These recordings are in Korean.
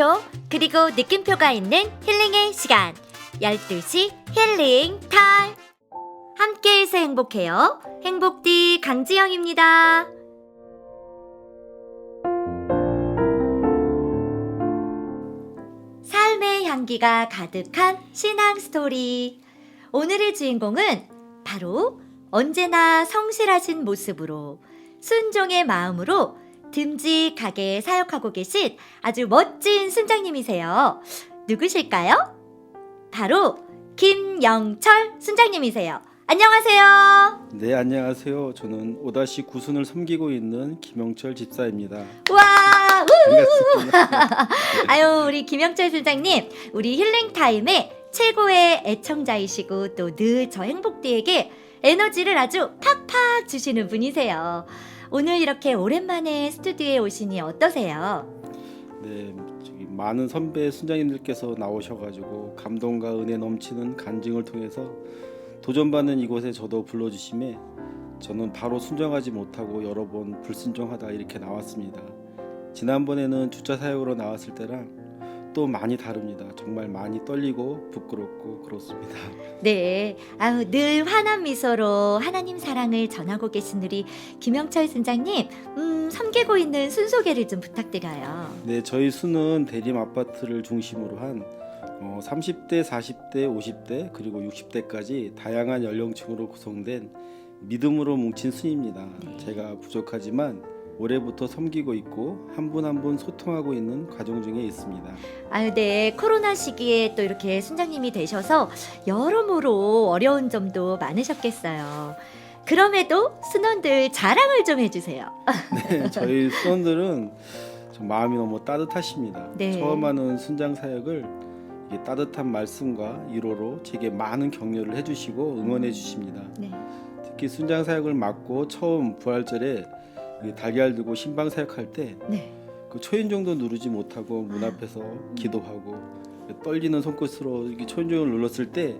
물음표 그리고 느낌표가 있는 힐링의 시간. 12시 힐링 타임. 함께해서 행복해요. 행복디 강지영입니다. 삶의 향기가 가득한 신앙 스토리. 오늘의 주인공은 바로 언제나 성실하신 모습으로 순종의 마음으로 듬직하게 사역하고 계신 아주 멋진 순장님이세요. 누구실까요? 바로 김영철 순장님이세요. 안녕하세요. 네 안녕하세요. 저는 오다시 구순을 섬기고 있는 김영철 집사입니다. 와! 반갑습니다. 아유, 우리 김영철 순장님, 우리 힐링 타임의 최고의 애청자이시고 또 늘 저 행복디에게 에너지를 아주 팍팍 주시는 분이세요. 오늘 이렇게 오랜만에 스튜디오에 오시니 어떠세요? 네 저기 많은 선배 순장님들께서 나오셔가지고 감동과 은혜 넘치는 간증을 통해서 도전받는 이곳에 저도 불러주심에 저는 바로 순종하지 못하고 여러 번 불순종하다 이렇게 나왔습니다. 지난번에는 주차 사역으로 나왔을 때랑 또 많이 다릅니다. 정말 많이 떨리고 부끄럽고 그렇습니다. 네, 아유, 늘 환한 미소로 하나님 사랑을 전하고 계신 우리 김영철 순장님, 음, 섬기고 있는 순 소개를 좀 부탁드려요. 네, 저희 수는 대림 아파트를 중심으로 한 어, 30대, 40대, 50대 그리고 60대까지 다양한 연령층으로 구성된 믿음으로 뭉친 수입니다. 네. 제가 부족하지만 올해부터 섬기고 있고 한 분 한 분 소통하고 있는 과정 중에 있습니다. 아유, 네. 코로나 시기에 또 이렇게 순장님이 되셔서 여러모로 어려운 점도 많으셨겠어요. 그럼에도 순원들 자랑을 좀 해주세요. 네, 저희 수원들은 좀 마음이 너무 따뜻하십니다. 네. 처음 하는 순장 사역을 이게 따뜻한 말씀과 위로로 제게 많은 격려를 해주시고 응원해 주십니다. 네. 특히 순장 사역을 맡고 처음 부활절에 이 달걀 들고 신방 사역할 때그 네. 초인종도 누르지 못하고 문 앞에서 기도하고 떨리는 손끝으로 이렇게 초인종을 눌렀을 때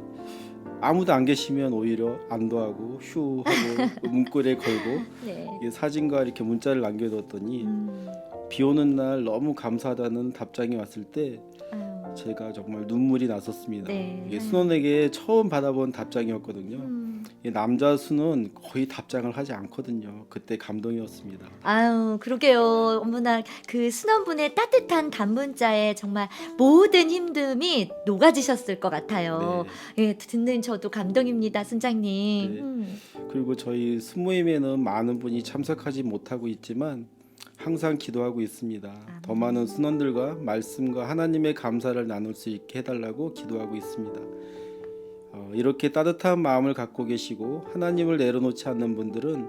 아무도 안 계시면 오히려 안도하고 휴 하고 문고리에 걸고 네. 사진과 이렇게 문자를 남겨뒀더니 음, 비 오는 날 너무 감사하다는 답장이 왔을 때 아유, 제가 정말 눈물이 났었습니다. 네. 이게 순원에게 처음 받아본 답장이었거든요. 음, 이 남자 수는 거의 답장을 하지 않거든요. 그때 감동이었습니다. 아유, 그러게요. 어머나 그 순원분의 따뜻한 단문자에 정말 모든 힘듦이 녹아지셨을 것 같아요. 네. 예, 듣는 저도 감동입니다, 순장님. 네. 음. 그리고 저희 수모임에는 많은 분이 참석하지 못하고 있지만 항상 기도하고 있습니다. 더 많은 순원들과 말씀과 하나님의 감사를 나눌 수 있게 해달라고 기도하고 있습니다. 어, 이렇게 따뜻한 마음을 갖고 계시고 하나님을 내려놓지 않는 분들은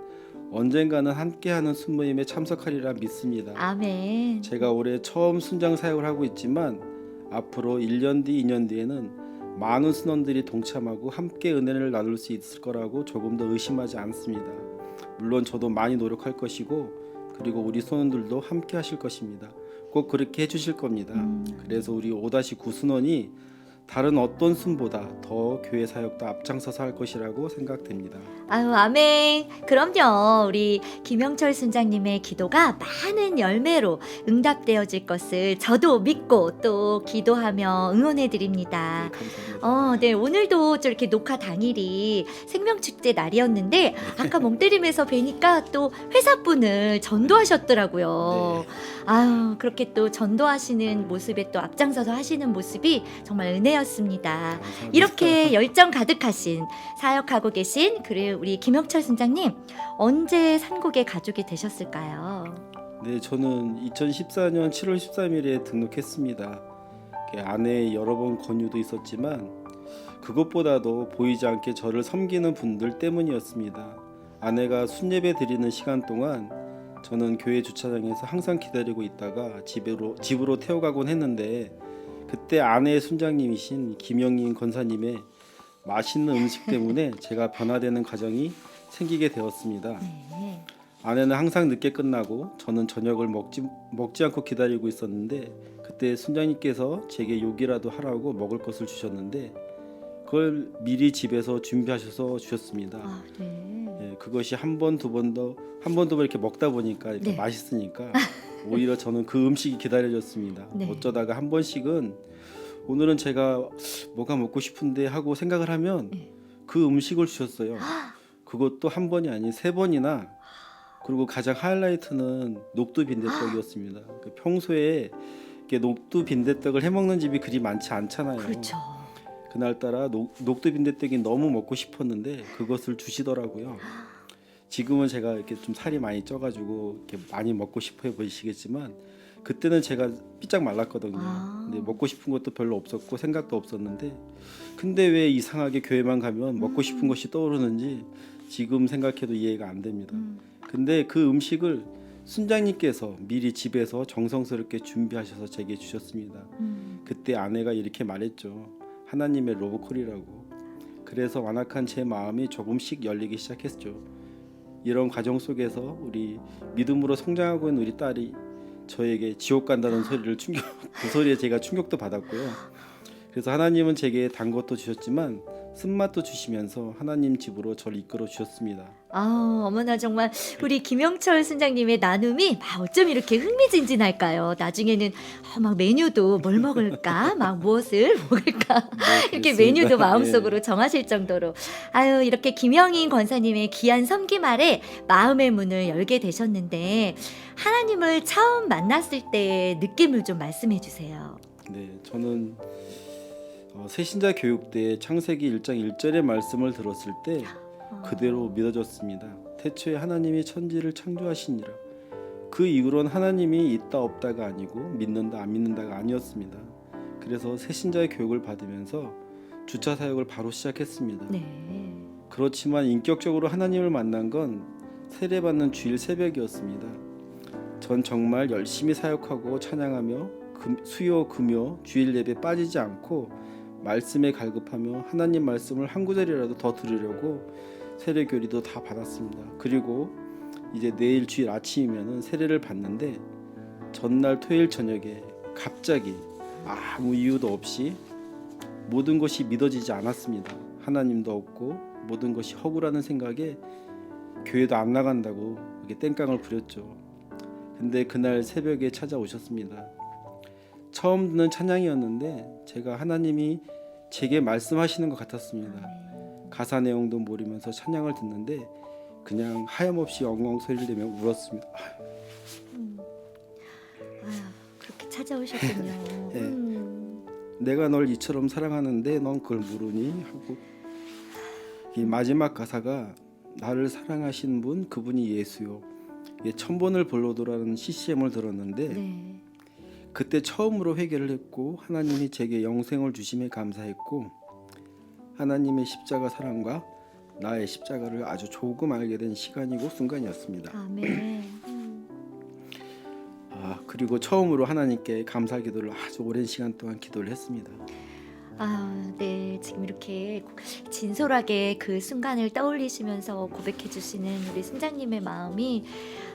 언젠가는 함께하는 순모임에 참석하리라 믿습니다. 아멘. 제가 올해 처음 순장 사역을 하고 있지만 앞으로 1년 뒤, 2년 뒤에는 많은 순원들이 동참하고 함께 은혜를 나눌 수 있을 거라고 조금 더 의심하지 않습니다. 물론 저도 많이 노력할 것이고 그리고 우리 순원들도 함께 하실 것입니다. 꼭 그렇게 해주실 겁니다. 음. 그래서 우리 5-9 순원이 다른 어떤 순보다 더 교회 사역도 앞장서서 할 것이라고 생각됩니다. 아유, 아멘. 그럼요. 우리 김영철 순장님의 기도가 많은 열매로 응답되어질 것을 저도 믿고 또 기도하며 응원해 네, 드립니다. 감사합니다. 어, 네. 오늘도 저렇게 녹화 당일이 생명축제 날이었는데 아까 멍 때리면서 뵈니까 또 회사 분을 전도하셨더라고요. 네. 아유, 그렇게 또 전도하시는 모습에 또 앞장서서 하시는 모습이 정말 은혜였 습니다. 감사합니다. 이렇게 열정 가득하신 사역하고 계신 그리고 우리 김영철 순장님 언제 산국의 가족이 되셨을까요? 네, 저는 2014년 7월 13일에 등록했습니다. 아내의 여러 번 권유도 있었지만 그것보다도 보이지 않게 저를 섬기는 분들 때문이었습니다. 아내가 순예배 드리는 시간 동안 저는 교회 주차장에서 항상 기다리고 있다가 집으로 집으로 태워가곤 했는데 그때 아내의 순장님이신 김영인 권사님의 맛있는 음식 때문에 제가 변화되는 과정이 생기게 되었습니다. 네. 아내는 항상 늦게 끝나고 저는 저녁을 먹지 먹지 않고 기다리고 있었는데 그때 순장님께서 제게 욕이라도 하라고 먹을 것을 주셨는데 그걸 미리 집에서 준비하셔서 주셨습니다. 아, 네. 예, 그것이 한 번 두 번 더 한 번 두 번 이렇게 먹다 보니까 이렇게 네. 맛있으니까 오히려 저는 그 음식이 기다려졌습니다. 네. 어쩌다가 한 번씩은 오늘은 제가 뭐가 먹고 싶은데 하고 생각을 하면 네. 그 음식을 주셨어요. 그것도 한 번이 아닌 세 번이나 그리고 가장 하이라이트는 녹두 빈대떡이었습니다. 그 평소에 이렇게 녹두 빈대떡을 해 먹는 집이 그리 많지 않잖아요. 그렇죠. 그날따라 녹, 녹두 빈대떡이 너무 먹고 싶었는데 그것을 주시더라고요. 지금은 제가 이렇게 좀 살이 많이 쪄가지고 이렇게 많이 먹고 싶어 보이시겠지만 그때는 제가 삐짝 말랐거든요. 아. 근데 먹고 싶은 것도 별로 없었고 생각도 없었는데 근데 왜 이상하게 교회만 가면 먹고 싶은 것이 떠오르는지 지금 생각해도 이해가 안 됩니다. 음. 근데 그 음식을 순장님께서 미리 집에서 정성스럽게 준비하셔서 제게 주셨습니다. 음. 그때 아내가 이렇게 말했죠. 하나님의 로보콜이라고. 그래서 완악한 제 마음이 조금씩 열리기 시작했죠. 이런 과정 속에서 우리 믿음으로 성장하고 있는 우리 딸이 저에게 지옥 간다는 소리를 충격 그 소리에 제가 충격도 받았고요. 그래서 하나님은 제게 단 것도 주셨지만 쓴맛도 주시면서 하나님 집으로 저를 이끌어 주셨습니다. 아, 어머나 정말 우리 김영철 순장님의 나눔이 막 어쩜 이렇게 흥미진진할까요? 나중에는 어, 막 메뉴도 뭘 먹을까, 막 무엇을 먹을까 이렇게 그렇습니다. 메뉴도 예. 마음속으로 정하실 정도로 아유 이렇게 김영인 권사님의 귀한 섬김 아래 마음의 문을 열게 되셨는데 하나님을 처음 만났을 때 느낌을 좀 말씀해 주세요. 네, 저는 어, 새신자 교육 때 창세기 1장 1절의 말씀을 들었을 때 그대로 믿어졌습니다. 태초에 하나님이 천지를 창조하시니라. 그 이후론 하나님이 있다 없다가 아니고 믿는다 안 믿는다가 아니었습니다. 그래서 새신자의 교육을 받으면서 주차 사역을 바로 시작했습니다. 네. 그렇지만 인격적으로 하나님을 만난 건 세례받는 주일 새벽이었습니다. 전 정말 열심히 사역하고 찬양하며 금- 수요 금요 주일 예배 빠지지 않고 말씀에 갈급하며 하나님 말씀을 한 구절이라도 더 들으려고 세례 교리도 다 받았습니다. 그리고 이제 내일 주일 아침이면은 세례를 받는데 전날 토요일 저녁에 갑자기 아무 이유도 없이 모든 것이 믿어지지 않았습니다. 하나님도 없고 모든 것이 허구라는 생각에 교회도 안 나간다고 이렇게 땡깡을 부렸죠. 근데 그날 새벽에 찾아오셨습니다. 처음 듣는 찬양이었는데 제가 하나님이 제게 말씀하시는 것 같았습니다. 가사 내용도 모르면서 찬양을 듣는데 그냥 하염없이 엉엉 소리를 내며 울었습니다. 음. 아유 그렇게 찾아오셨군요. 예. 음. 내가 널 이처럼 사랑하는데 넌 그걸 모르니 하고 이 마지막 가사가 나를 사랑하신 분 그분이 예수요. 이게 천번을 불러도라는 CCM을 들었는데 네. 그때 처음으로 회개를 했고 하나님이 제게 영생을 주심에 감사했고 하나님의 십자가 사랑과 나의 십자가를 아주 조금 알게 된 시간이고 순간이었습니다. 아멘. 음. 아 그리고 처음으로 하나님께 감사 기도를 아주 오랜 시간 동안 기도를 했습니다. 아, 네. 지금 이렇게 진솔하게 그 순간을 떠올리시면서 고백해 주시는 우리 순장님의 마음이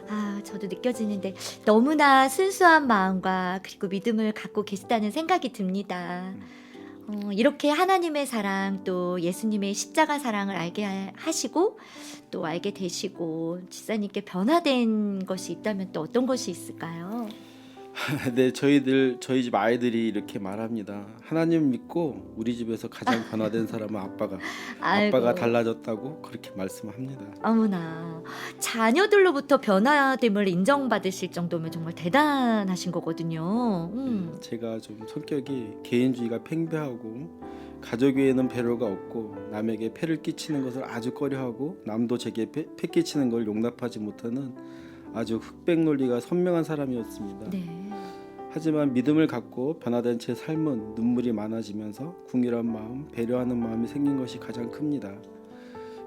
아, 저도 느껴지는데 너무나 순수한 마음과 그리고 믿음을 갖고 계시다는 생각이 듭니다. 어, 이렇게 하나님의 사랑 또 예수님의 십자가 사랑을 알게 하- 하시고 또 알게 되시고 지사님께 변화된 것이 있다면 또 어떤 것이 있을까요? 네, 저희들 저희 집 아이들이 이렇게 말합니다. 하나님 믿고 우리 집에서 가장 변화된 사람은 아빠가 아이고. 아빠가 달라졌다고 그렇게 말씀합니다. 어머나 자녀들로부터 변화됨을 인정받으실 정도면 정말 대단하신 거거든요. 음. 네, 제가 좀 성격이 개인주의가 팽배하고 가족 외에는 배려가 없고 남에게 폐를 끼치는 것을 아주 꺼려하고 남도 제게 폐, 폐 끼치는 걸 용납하지 못하는 아주 흑백 논리가 선명한 사람이었습니다. 네. 하지만 믿음을 갖고 변화된 제 삶은 눈물이 많아지면서 궁일한 마음, 배려하는 마음이 생긴 것이 가장 큽니다.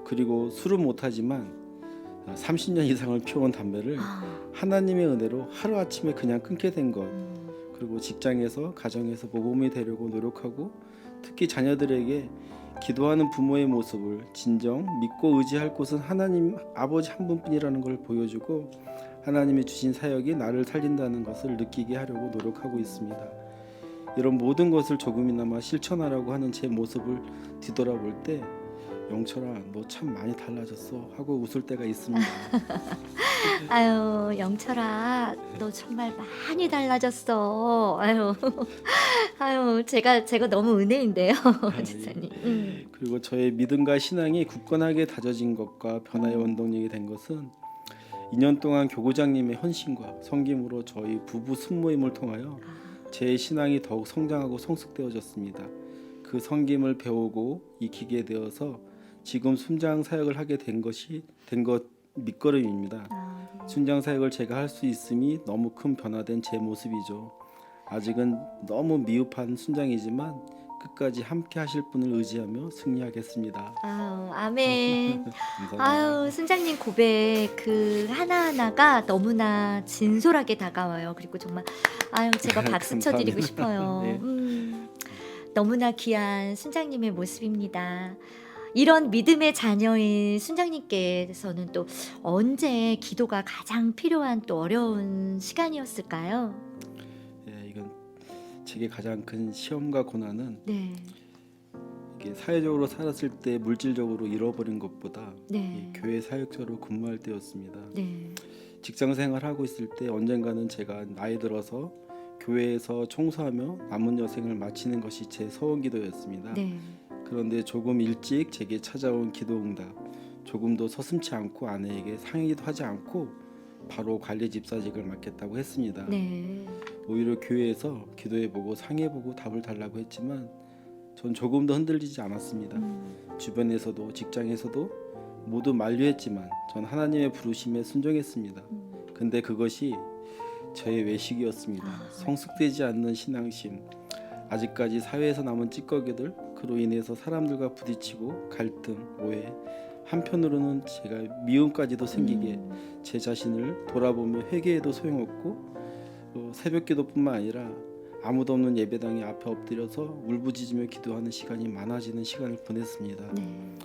그리고 술은 못하지만 30년 이상을 피워온 담배를 아, 하나님의 은혜로 하루아침에 그냥 끊게 된 것. 음. 그리고 직장에서 가정에서 모범이 되려고 노력하고 특히 자녀들에게 기도하는 부모의 모습을 진정 믿고 의지할 곳은 하나님 아버지 한 분뿐이라는 걸 보여주고 하나님이 주신 사역이 나를 살린다는 것을 느끼게 하려고 노력하고 있습니다. 이런 모든 것을 조금이나마 실천하라고 하는 제 모습을 뒤돌아볼 때 영철아 너 참 많이 달라졌어 하고 웃을 때가 있습니다. 아유 영철아 너 정말 많이 달라졌어. 아유 아유 제가 제가 너무 은혜인데요 지사님. 음. 그리고 저의 믿음과 신앙이 굳건하게 다져진 것과 변화의 음. 원동력이 된 것은 2년 동안 교구장님의 헌신과 성김으로 저희 부부 순모임을 통하여 제 신앙이 더욱 성장하고 성숙되어졌습니다. 그 성김을 배우고 익히게 되어서 지금 순장 사역을 하게 된 것이 된 것 밑거름입니다. 아, 네. 순장 사역을 제가 할 수 있음이 너무 큰 변화된 제 모습이죠. 아직은 너무 미흡한 순장이지만 끝까지 함께 하실 분을 의지하며 승리하겠습니다. 아유 아멘. 감사합니다. 아유 순장님 고백 그 하나하나가 너무나 진솔하게 다가와요. 그리고 정말 아유 제가 박수 쳐드리고 감사합니다. 싶어요. 네. 음, 너무나 귀한 순장님의 모습입니다. 이런 믿음의 자녀인 순장님께서는 또 언제 기도가 가장 필요한 또 어려운 시간이었을까요? 제게 가장 큰 시험과 고난은 네, 이게 사회적으로 살았을 때 물질적으로 잃어버린 것보다 네, 이 교회 사역자로 근무할 때였습니다. 네, 직장 생활하고 있을 때 언젠가는 제가 나이 들어서 교회에서 청소하며 남은 여생을 마치는 것이 제 소원 기도였습니다. 네. 그런데 조금 일찍 제게 찾아온 기도 응답, 조금도 서슴치 않고 아내에게 상의도 하지 않고 바로 관리 집사직을 맡겠다고 했습니다. 네. 오히려 교회에서 기도해보고 상의해보고 답을 달라고 했지만 전 조금도 흔들리지 않았습니다. 음, 주변에서도 직장에서도 모두 만류했지만 전 하나님의 부르심에 순종했습니다. 음. 근데 그것이 저의 외식이었습니다. 아. 성숙되지 않는 신앙심, 아직까지 사회에서 남은 찌꺼기들, 그로 인해서 사람들과 부딪히고 갈등, 오해, 한편으로는 제가 미움까지도 생기게 음, 제 자신을 돌아보며 회개해도 소용없고 어, 새벽기도뿐만 아니라 아무도 없는 예배당에 앞에 엎드려서 울부짖으며 기도하는 시간이 많아지는 시간을 보냈습니다. 네.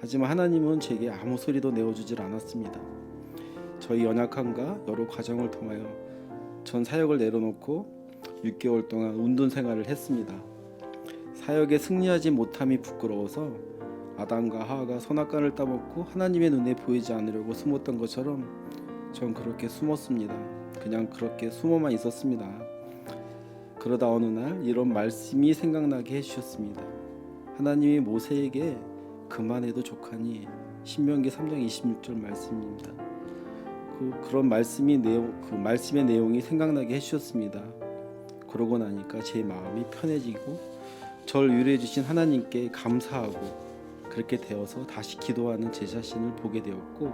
하지만 하나님은 제게 아무 소리도 내어주질 않았습니다. 저희 연약함과 여러 과정을 통하여 전 사역을 내려놓고 6개월 동안 운동 생활을 했습니다. 사역에 승리하지 못함이 부끄러워서 아담과 하하가 선악과를 따먹고 하나님의 눈에 보이지 않으려고 숨었던 것처럼 전 그렇게 숨었습니다. 그냥 그렇게 숨어만 있었습니다. 그러다 어느 날 이런 말씀이 생각나게 해주셨습니다. 하나님이 모세에게 그만해도 족하니 신명기 3장 26절 말씀입니다. 그 그런 말씀이 내용 그 말씀의 내용이 생각나게 해주셨습니다. 그러고 나니까 제 마음이 편해지고 절 위로해 주신 하나님께 감사하고 그렇게 되어서 다시 기도하는 제 자신을 보게 되었고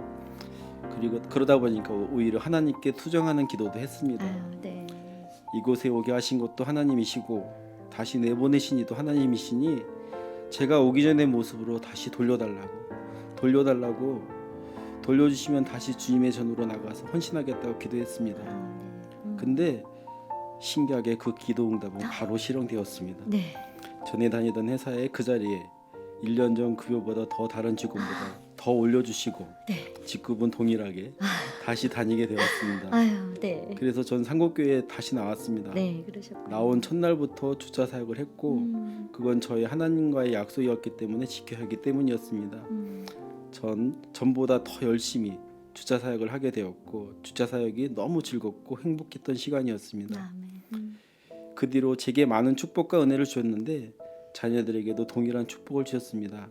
그리고 그러다 보니까 오히려 하나님께 투정하는 기도도 했습니다. 아유, 네. 이곳에 오게 하신 것도 하나님이시고 다시 내보내신 이도 하나님이시니 제가 오기 전의 모습으로 다시 돌려달라고 돌려달라고 돌려주시면 다시 주님의 전으로 나가서 헌신하겠다고 기도했습니다. 아, 네. 음. 근데 신기하게 그 기도 응답은 바로 실행되었습니다. 네. 전에 다니던 회사의 그 자리에 1년 전 급여보다 더 다른 직원보다 더 올려주시고 네. 직급은 동일하게 다시 다니게 되었습니다. 아유, 네. 그래서 전 상곡교회에 다시 나왔습니다. 네, 그러셨군요. 나온 첫날부터 주차 사역을 했고 음, 그건 저희 하나님과의 약속이었기 때문에 지켜야 하기 때문이었습니다. 음, 전 전보다 더 열심히 주차 사역을 하게 되었고 주차 사역이 너무 즐겁고 행복했던 시간이었습니다. 아멘. 음, 그 뒤로 제게 많은 축복과 은혜를 주셨는데 자녀들에게도 동일한 축복을 주셨습니다.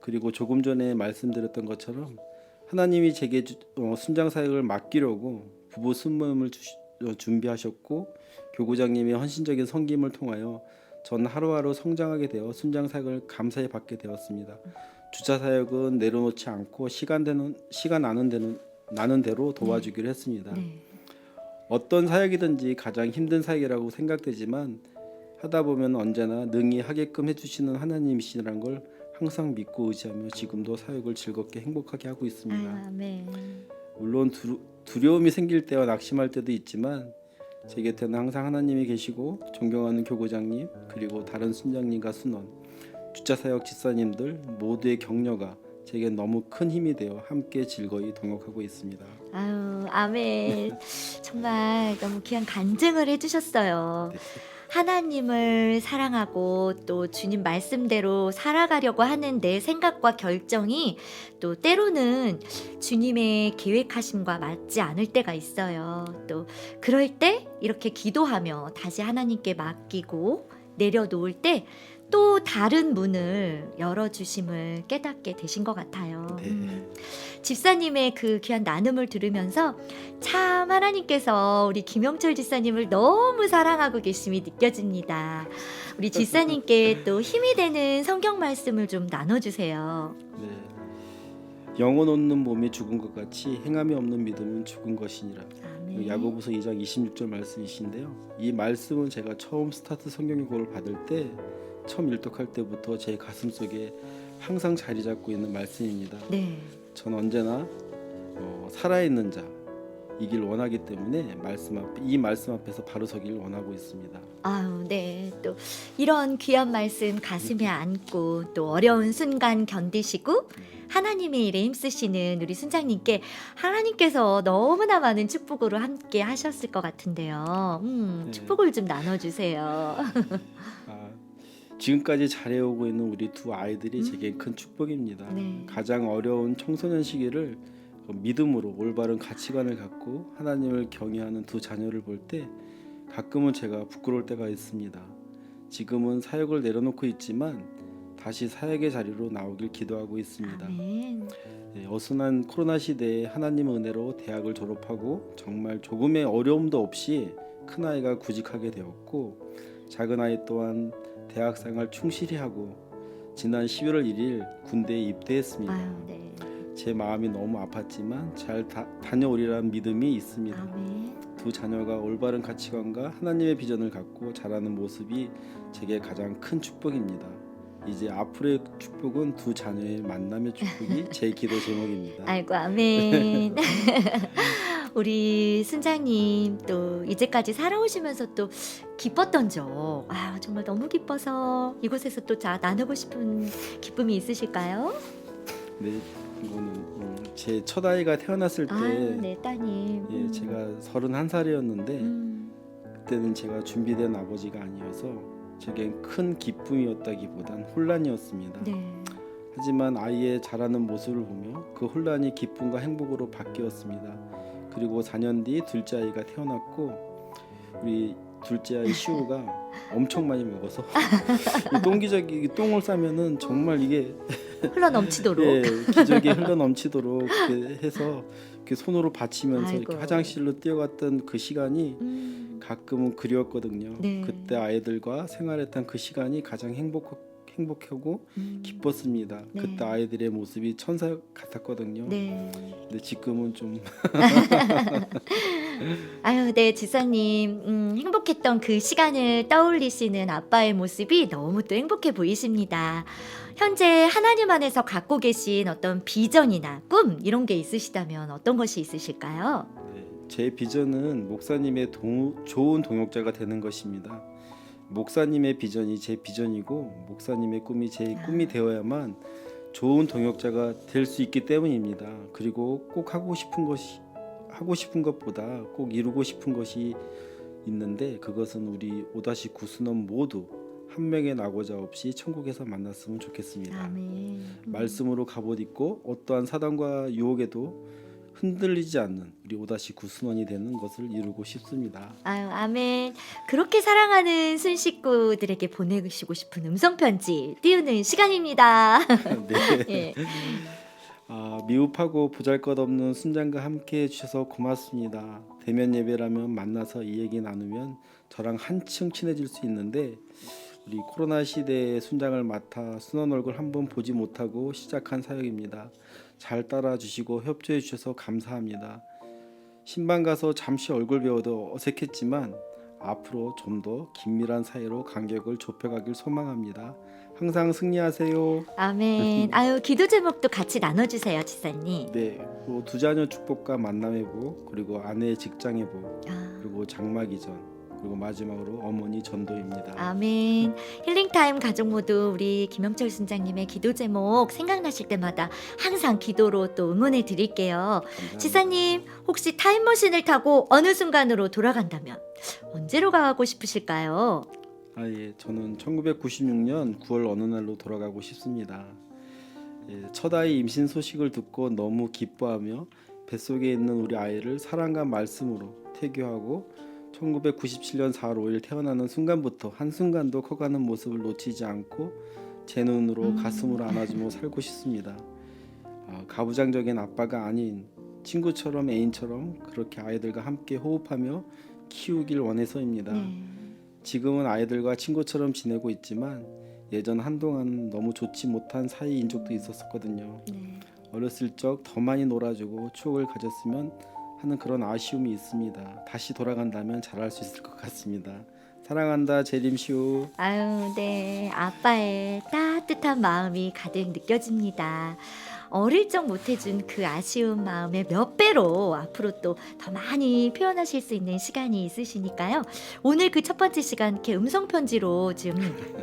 그리고 조금 전에 말씀드렸던 것처럼 하나님이 제게 주- 어, 순장 사역을 맡기려고 부부 순모임을 주시- 어, 준비하셨고 교구장님의 헌신적인 섬김을 통하여 전 하루하루 성장하게 되어 순장 사역을 감사히 받게 되었습니다. 주차 사역은 내려놓지 않고 시간 되는 시간 나는 대로 나는 대로 도와주기로 했습니다. 네. 어떤 사역이든지 가장 힘든 사역이라고 생각되지만 하다 보면 언제나 능히 하게끔 해주시는 하나님이시라는 걸 항상 믿고 의지하며 지금도 사역을 즐겁게 행복하게 하고 있습니다. 아멘. 물론 두려, 두려움이 생길 때와 낙심할 때도 있지만 제 곁에는 항상 하나님이 계시고 존경하는 교구장님 그리고 다른 순장님과 순원 주차 사역 집사님들 모두의 격려가 제게 너무 큰 힘이 되어 함께 즐거이 동역하고 있습니다. 아유, 아멘. 정말 너무 귀한 간증을 해주셨어요. 하나님을 사랑하고 또 주님 말씀대로 살아가려고 하는 내 생각과 결정이 또 때로는 주님의 계획하심과 맞지 않을 때가 있어요. 또 그럴 때 이렇게 기도하며 다시 하나님께 맡기고 내려놓을 때 또 다른 문을 열어주심을 깨닫게 되신 것 같아요. 네. 음. 집사님의 그 귀한 나눔을 들으면서 참 하나님께서 우리 김영철 집사님을 너무 사랑하고 계심이 느껴집니다. 우리 집사님께 또 힘이 되는 성경 말씀을 좀 나눠주세요. 네. 영혼 없는 몸이 죽은 것 같이 행함이 없는 믿음은 죽은 것이니라. 아멘. 야고보서 2장 26절 말씀이신데요. 이 말씀은 제가 처음 스타트 성경역을 받을 때 처음 일독할 때부터 제 가슴 속에 항상 자리 잡고 있는 말씀입니다. 네. 전 언제나 어, 살아있는 자 이길 원하기 때문에 말씀 앞, 이 말씀 앞에서 바로 서길 원하고 있습니다. 아유, 네. 또 이런 귀한 말씀 가슴에 안고 또 어려운 순간 견디시고 하나님의 일에 힘쓰시는 우리 순장님께 하나님께서 너무나 많은 축복으로 함께 하셨을 것 같은데요. 음, 네. 축복을 좀 나눠주세요. 아, 지금까지 잘해오고 있는 우리 두 아이들이 제게 큰 축복입니다. 음. 네. 가장 어려운 청소년 시기를 믿음으로 올바른 가치관을 갖고 하나님을 경외하는 두 자녀를 볼 때 가끔은 제가 부끄러울 때가 있습니다. 지금은 사역을 내려놓고 있지만 다시 사역의 자리로 나오길 기도하고 있습니다. 네, 어순한 코로나 시대에 하나님의 은혜로 대학을 졸업하고 정말 조금의 어려움도 없이 큰 아이가 구직하게 되었고 작은 아이 또한 대학 생활 충실히 하고 지난 11월 1일 군대에 입대했습니다. 아유, 네. 제 마음이 너무 아팠지만 잘 다, 다녀오리라는 믿음이 있습니다. 아멘. 두 자녀가 올바른 가치관과 하나님의 비전을 갖고 자라는 모습이 제게 가장 큰 축복입니다. 이제 앞으로의 축복은 두 자녀의 만남의 축복이 제 기도 제목입니다. 아이고 아멘. 우리 순장님 또 이제까지 살아오시면서 또 기뻤던 적, 아 정말 너무 기뻐서 이곳에서 또 자 나누고 싶은 기쁨이 있으실까요? 네, 이거는 음, 제첫 아이가 태어났을 때 아유, 네 따님. 예, 음. 제가 31살이었는데 음, 그때는 제가 준비된 아버지가 아니어서 제겐 큰 기쁨이었다기보단 혼란이었습니다. 네. 하지만 아이의 자라는 모습을 보며 그 혼란이 기쁨과 행복으로 바뀌었습니다. 그리고 4년 뒤 둘째 아이가 태어났고 우리 둘째 아이 시우가 엄청 많이 먹어서 이 똥기저귀 똥을 싸면은 정말 이게 흘러 넘치도록. 예, 기저귀에 흘러 넘치도록 이렇게 해서 이렇게 손으로 받치면서 이렇게. 화장실로 뛰어갔던 그 시간이 음, 가끔은 그리웠거든요. 네. 그때 아이들과 생활했던 그 시간이 가장 행복 행복하고 음. 기뻤습니다. 네. 그때 아이들의 모습이 천사 같았거든요. 네. 근데 지금은 좀 아유, 네, 지사님. 음, 행복했던 그 시간을 떠올리시는 아빠의 모습이 너무 또 행복해 보이십니다. 현재 하나님 안에서 갖고 계신 어떤 비전이나 꿈 이런 게 있으시다면 어떤 것이 있으실까요? 네, 제 비전은 목사님의 동, 좋은 동역자가 되는 것입니다. 목사님의 비전이 제 비전이고 목사님의 꿈이 제 아. 꿈이 되어야만 좋은 동역자가 될 수 있기 때문입니다. 그리고 꼭 하고 싶은 것이 하고 싶은 것보다 꼭 이루고 싶은 것이 있는데 그것은 우리 5-9 순원 모두 한 명의 낙오자 없이 천국에서 만났으면 좋겠습니다. 아멘. 음. 말씀으로 갑옷 입고 어떠한 사단과 유혹에도 흔들리지 않는 우리 5-9 순원이 되는 것을 이루고 싶습니다. 아유, 아멘. 그렇게 사랑하는 순 식구들에게 보내시고 싶은 음성 편지 띄우는 시간입니다. 네. 예. 아, 미흡하고 보잘것없는 순장과 함께 해주셔서 고맙습니다. 대면 예배라면 만나서 이 얘기 나누면 저랑 한층 친해질 수 있는데 우리 코로나 시대에 순장을 맡아 순원 얼굴 한번 보지 못하고 시작한 사역입니다. 잘 따라주시고 협조해 주셔서 감사합니다. 신방 가서 잠시 얼굴 배워도 어색했지만 앞으로 좀 더 긴밀한 사이로 간격을 좁혀가길 소망합니다. 항상 승리하세요. 아멘. 아유, 기도 제목도 같이 나눠주세요, 지사님. 네, 그리고 두 자녀 축복과 만남의 복, 그리고 아내의 직장의 복, 아. 그리고 장막 이전, 그리고 마지막으로 어머니 전도입니다. 아멘. 힐링타임 가족 모두 우리 김영철 순장님의 기도 제목 생각나실 때마다 항상 기도로 또 응원해 드릴게요. 감사합니다. 지사님, 혹시 타임머신을 타고 어느 순간으로 돌아간다면 언제로 가고 싶으실까요? 아 예, 저는 1996년 9월 어느 날로 돌아가고 싶습니다. 예, 첫 아이 임신 소식을 듣고 너무 기뻐하며 뱃속에 있는 우리 아이를 사랑과 말씀으로 태교하고 1997년 4월 5일 태어나는 순간부터 한 순간도 커가는 모습을 놓치지 않고 제 눈으로 음. 가슴으로 안아주며 살고 싶습니다. 아, 가부장적인 아빠가 아닌 친구처럼 애인처럼 그렇게 아이들과 함께 호흡하며 키우길 원해서입니다. 네. 지금은 아이들과 친구처럼 지내고 있지만 예전 한동안 너무 좋지 못한 사이인 적도 있었거든요. 네. 어렸을 적 더 많이 놀아주고 추억을 가졌으면 하는 그런 아쉬움이 있습니다. 다시 돌아간다면 잘할 수 있을 것 같습니다. 사랑한다 제림시우. 아유, 네. 아빠의 따뜻한 마음이 가득 느껴집니다. 어릴 적 못해준 그 아쉬운 마음의 몇 배로 앞으로 또 더 많이 표현하실 수 있는 시간이 있으시니까요. 오늘 그 첫 번째 시간 이렇게 음성 편지로 좀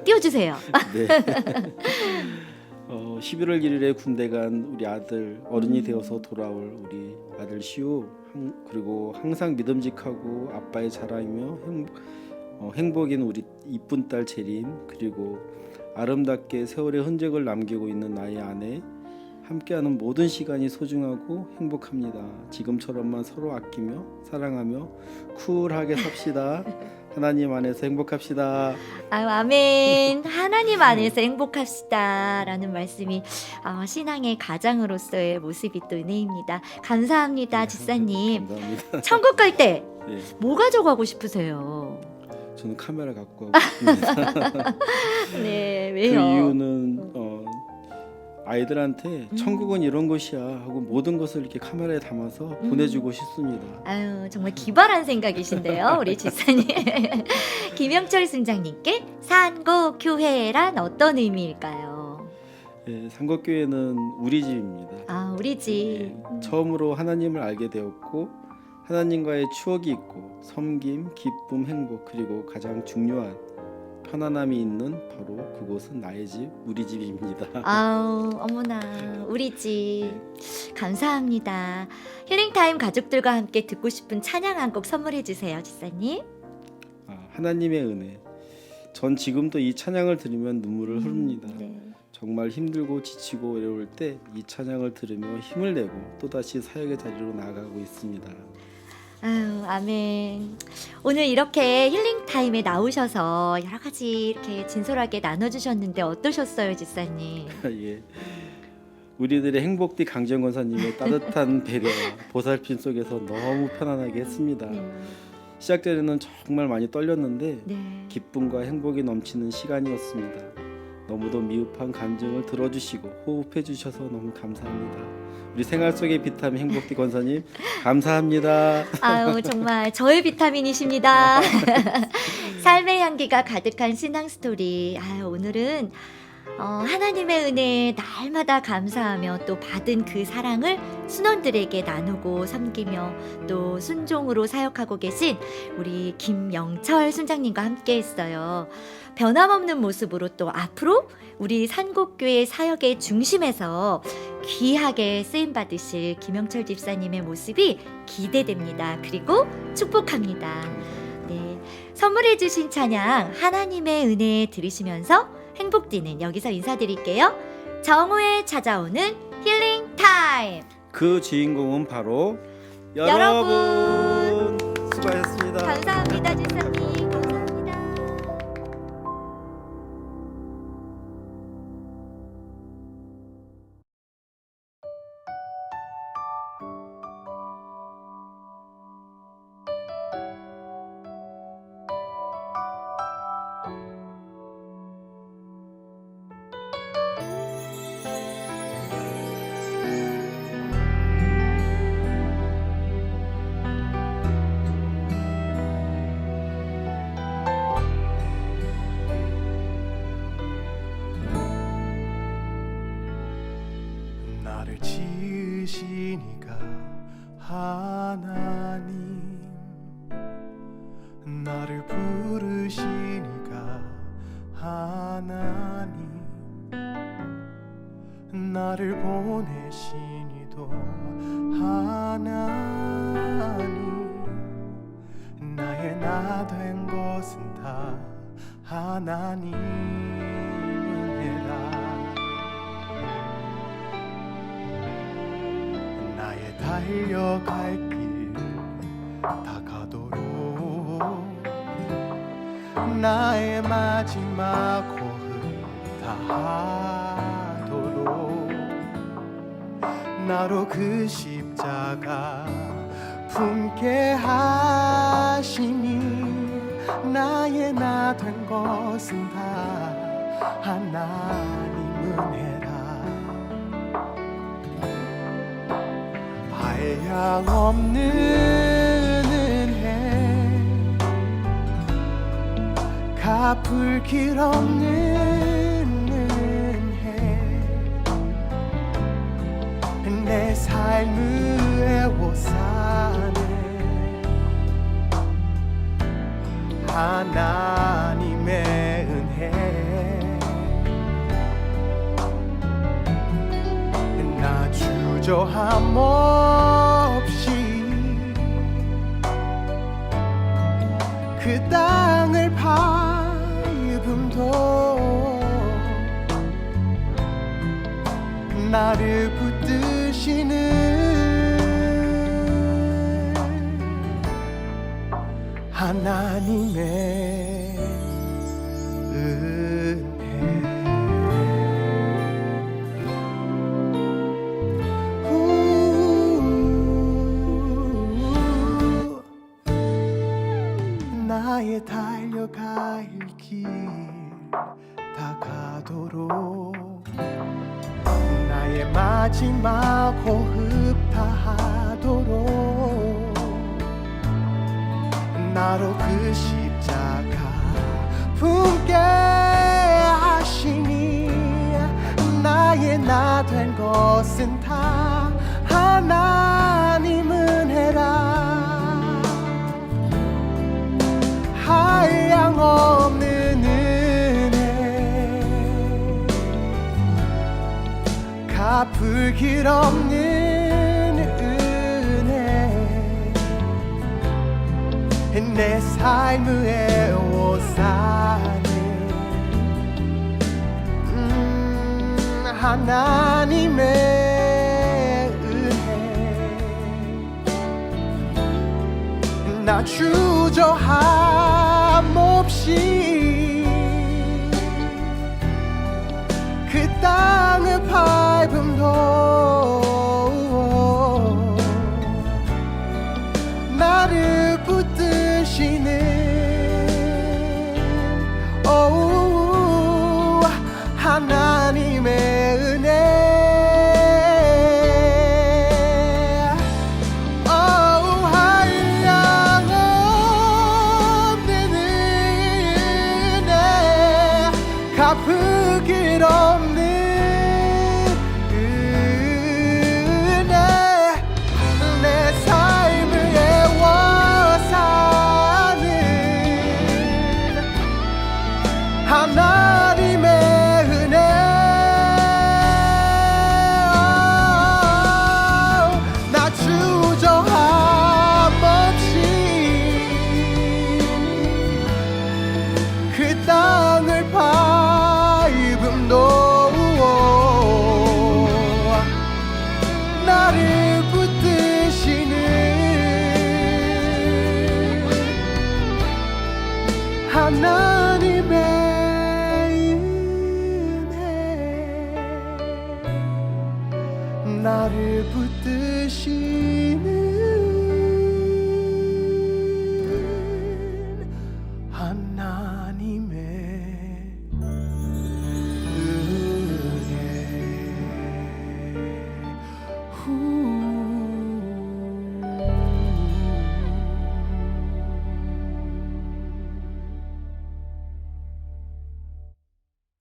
띄워주세요. 네. 어, 11월 1일에 군대 간 우리 아들 어른이 음. 되어서 돌아올 우리 아들 시우 항- 그리고 항상 믿음직하고 아빠의 자랑이며 행, 어, 행복인 우리 이쁜 딸 재림 그리고 아름답게 세월의 흔적을 남기고 있는 나의 아내 함께하는 모든 시간이 소중하고 행복합니다. 지금처럼만 서로 아끼며 사랑하며 쿨하게 삽시다. 하나님 안에서 행복합시다. 아유, 아멘. 하나님 안에서 행복합시다 라는 말씀이 어, 신앙의 가장으로서의 모습이 또 은혜입니다. 감사합니다, 지사님. 감사합니다. 천국 갈때 네. 뭐 가져가고 싶으세요? 저는 카메라 갖고 가고 싶습니다. 네, 그 왜요? 이유는 어, 아이들한테 음. 천국은 이런 곳이야 하고 모든 것을 이렇게 카메라에 담아서 음. 보내주고 싶습니다. 아유 정말 기발한 생각이신데요 우리 지사님 김영철 순장님께 산고교회란 어떤 의미일까요? 예, 상곡교회는 우리 집입니다. 아 우리 집 예, 처음으로 하나님을 알게 되었고 하나님과의 추억이 있고 섬김, 기쁨, 행복 그리고 가장 중요한 편안함이 있는 바로 그곳은 나의 집, 우리 집입니다. 아우 어머나 우리 집 감사합니다 힐링 타임 가족들과 함께 듣고 싶은 찬양 한 곡 선물해 주세요 지사님 아, 하나님의 은혜. 전 지금도 이 찬양을 들으면 눈물을 흐릅니다. 네. 정말 힘들고 지치고 어려울 때 이 찬양을 들으며 힘을 내고 또다시 사역의 자리로 나아가고 있습니다. 아유, 아멘. 오늘 이렇게 힐링 타임에 나오셔서 여러 가지 이렇게 진솔하게 나눠주셨는데 어떠셨어요, 지사님? 예. 우리들의 행복디 강지영 권사님의 따뜻한 배려와 보살핌 속에서 너무 편안하게 했습니다. 네. 시작 전에는 정말 많이 떨렸는데 네. 기쁨과 행복이 넘치는 시간이었습니다. 너무도 미흡한 감정을 들어주시고 호흡해 주셔서 너무 감사합니다. 우리 생활 속의 비타민 행복디 권사님 감사합니다. 아유, 정말 저의 비타민이십니다. 삶의 향기가 가득한 신앙 스토리. 아유, 오늘은 어, 하나님의 은혜에 날마다 감사하며 또 받은 그 사랑을 순원들에게 나누고 섬기며 또 순종으로 사역하고 계신 우리 김영철 순장님과 함께 했어요. 변함없는 모습으로 또 앞으로 우리 산곡교회 사역의 중심에서 귀하게 쓰임 받으실 김영철 집사님의 모습이 기대됩니다. 그리고 축복합니다. 네. 선물해 주신 찬양 하나님의 은혜 들으시면서 행복디는 여기서 인사드릴게요. 정오에 찾아오는 힐링 타임. 그 주인공은 바로 여러분. 여러분. 수고하셨습니다. 감사합니다, 지사님. 하나님 나의 나된 것은 다 하나님 하나님 은혜라. 나의 달려갈 길 다가도록. 나의 마지막 호흡 다 하도록. 나로 그 십자가 품게 하시니 나의 나 된 것은 다 하나님 은혜라. 한량 없는 은혜 갚을 길 없는 은혜 내 삶을 애워 하나님의 은혜. 나 주저함 없이 그 땅을 밟음도 나를 붙드시는 하나님의 은혜. 나의 달려갈 길 다 가도록. 나의 마지막 호흡 다 하도록 나로 그 십자가 품게 하시니 나의 나 된 것은 다 하나님 은혜라. 한량 없는 은혜. 갚을 길 없는 내 삶을 애워싸네. 음, 하나님의 은혜. 나 주저함